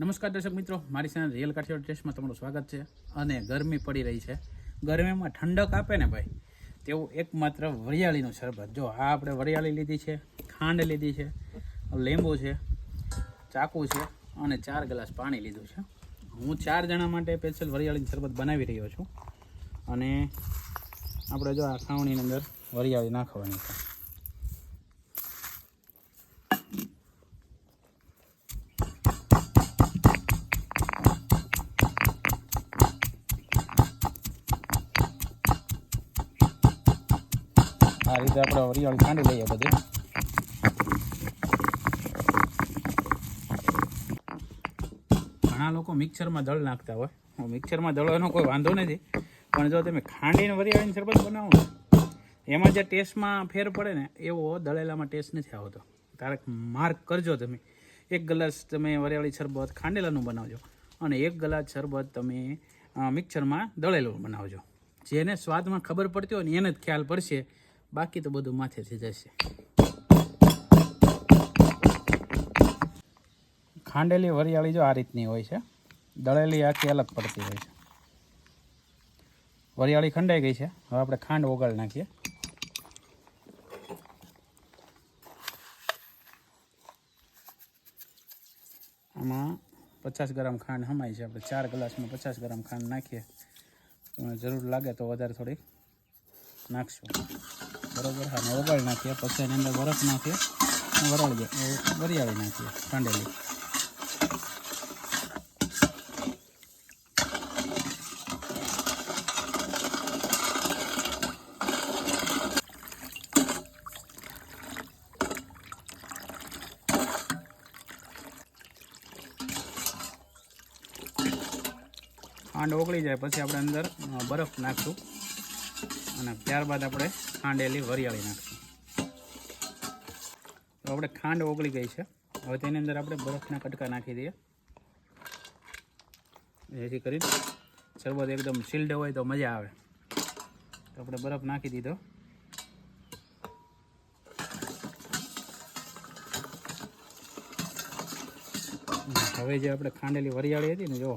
નમસ્કાર દર્શક મિત્રો, મારી સાથે રિયલ કાઠિયાવાડ ટેસ્ટમાં તમારું સ્વાગત છે અને ગરમી પડી રહી છે. ગરમીમાં ઠંડક આપે ને ભાઈ? તેવું એકમાત્ર વરિયાળીનું શરબત. જો આ આપણે વરિયાળી લીધી છે, ખાંડ લીધી છે, લીંબુ છે, ચાકુ છે અને ચાર ગ્લાસ પાણી લીધું છે. હું ચાર જણા માટે સ્પેશિયલ વરિયાળીનું શરબત બનાવી રહ્યો છું અને આપણે જો આ ખાવણીની અંદર વરિયાળી નાખવાની છે. આ રીતે આપણે વરિયાળી ખાંડી લઈએ બધી. ઘણા લોકો મિક્સરમાં દળ નાખતા હોય. હું મિક્સરમાં દળવાનો કોઈ વાંધો નથી. પણ જો તમે ખાંડીને વરિયાળીની શરબત બનાવો એમાં જે ટેસ્ટમાં ફેર પડે ને, એવો દળેલામાં ટેસ્ટ નથી આવતો. તારક માર્ક કરજો તમે. એક ગ્લાસ તમે વરિયાળી શરબત ખાંડેલાનું બનાવજો અને એક ગ્લાસ શરબત તમે મિક્સરમાં દળેલું બનાવજો. જેને સ્વાદમાં ખબર પડતી હોય ને એને જ ખ્યાલ પડશે. બાકી તો બધું માથેથી જશે. ખાંડેલી વરિયાળી જો આ રીતની હોય છે, દળેલી આખી અલગ પડતી હોય છે. વરિયાળી ખંડાઈ ગઈ છે, હવે આપણે ખાંડ ઓગાળી નાખીએ. આમાં પચાસ ગ્રામ ખાંડ હમાય છે, આપણે ચાર ગ્લાસમાં પચાસ ગ્રામ ખાંડ નાખીએ. તમને જરૂર લાગે તો વધારે થોડીક નાખશું. બરોબર, હા ઓગાળી નાખીએ, પછી એની અંદર બરફ નાખીએ અને વરાળી વરિયાળી નાખીએ, ખાંડેલી. ખાંડ ઓગળી જાય, પછી આપણે અંદર બરફ નાખશું. અને ત્યારબાદ આપણે ખાંડેલી વરિયાળી નાખશું. તો આપણે ખાંડ ઓગળી ગઈ છે. હવે તેની અંદર આપણે બરફના કટકા નાખી દઈએ. જેથી કરીને શરબત એકદમ શિલ્ડ હોય તો મજા આવે. તો આપણે બરફ નાખી દીધો. હવે જે આપણે ખાંડેલી વરિયાળી હતી ને જો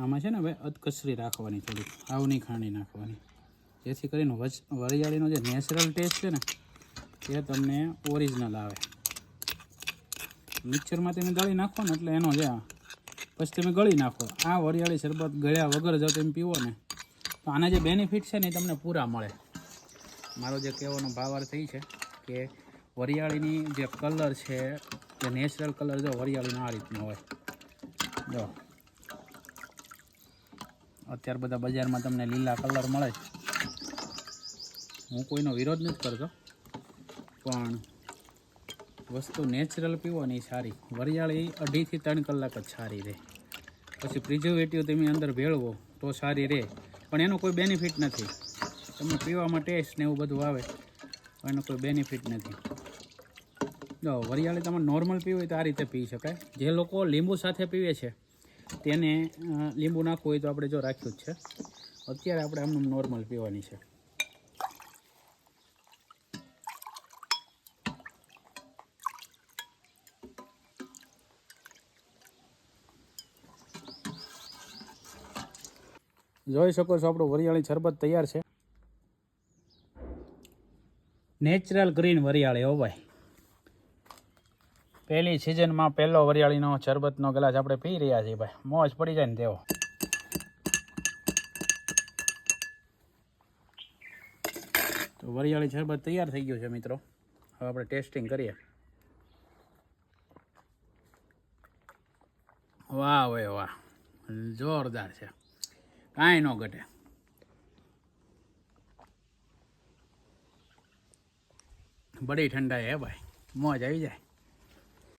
આમાં છે ને હવે અધકચરી રાખવાની થોડીક આવની ખાંડી નાખવાની. જેથી કરીને વચ વરિયાળીનો જે નેચરલ ટેસ્ટ છે ને, એ તમને ઓરિજિનલ આવે. મિક્સરમાં તમે ગળી નાખો ને એટલે એનો જે પછી તમે ગળી નાખો. આ વરિયાળી શરબત ગળ્યા વગર જો તમે પીવો ને, તો આના જે બેનિફિટ છે ને એ તમને પૂરા મળે. મારો જે કહેવાનો ભાવાર્થ એ છે કે વરિયાળીની જે કલર છે, જે નેચરલ કલર જો વરિયાળીનો આ રીતનો હોય. જો. અત્યારે બધા બજારમાં તમને લીલા કલર મળે હું કોઈનો વિરોધ નથી કરતો, પણ વસ્તુ નેચરલ પીવો ને એ સારી. વરિયાળી અઢીથી ત્રણ કલાક જ સારી રહે. પછી પ્રિઝર્વેટિવ તમે અંદર ભેળવો તો સારી રહે. પણ એનો કોઈ બેનિફિટ નથી. તમે પીવામાં ટેસ્ટ ને એવું બધું આવે, તો એનો કોઈ બેનિફિટ નથી. જો, વરિયાળી તમે નોર્મલ પીવો હોય તો આ રીતે પી શકાય. જે લોકો લીંબુ સાથે પીવે છે તેને લીંબુ નાખવું હોય તો આપણે જો રાખ્યું જ છે. અત્યારે આપણે આમનું નોર્મલ પીવાની છે. જોઈ શકો છો, આપણું વરિયાળી શરબત તૈયાર છે. નેચરલ ગ્રીન વરિયાળી, હો ભાઈ. પહેલી સિઝનમાં પહેલો વરિયાળીનો શરબતનો ગ્લાસ આપણે પી રહ્યા છીએ ભાઈ. મોજ પડી જાય ને તેવો. તો વરિયાળી શરબત તૈયાર થઈ ગયું છે મિત્રો. હવે આપણે ટેસ્ટિંગ કરીએ. વાહ ભાઈ વાહ. જોરદાર છે. કાંઈ ન ઘટે. બડી ઠંડા હે ભાઈ. મોજ આવી જાય.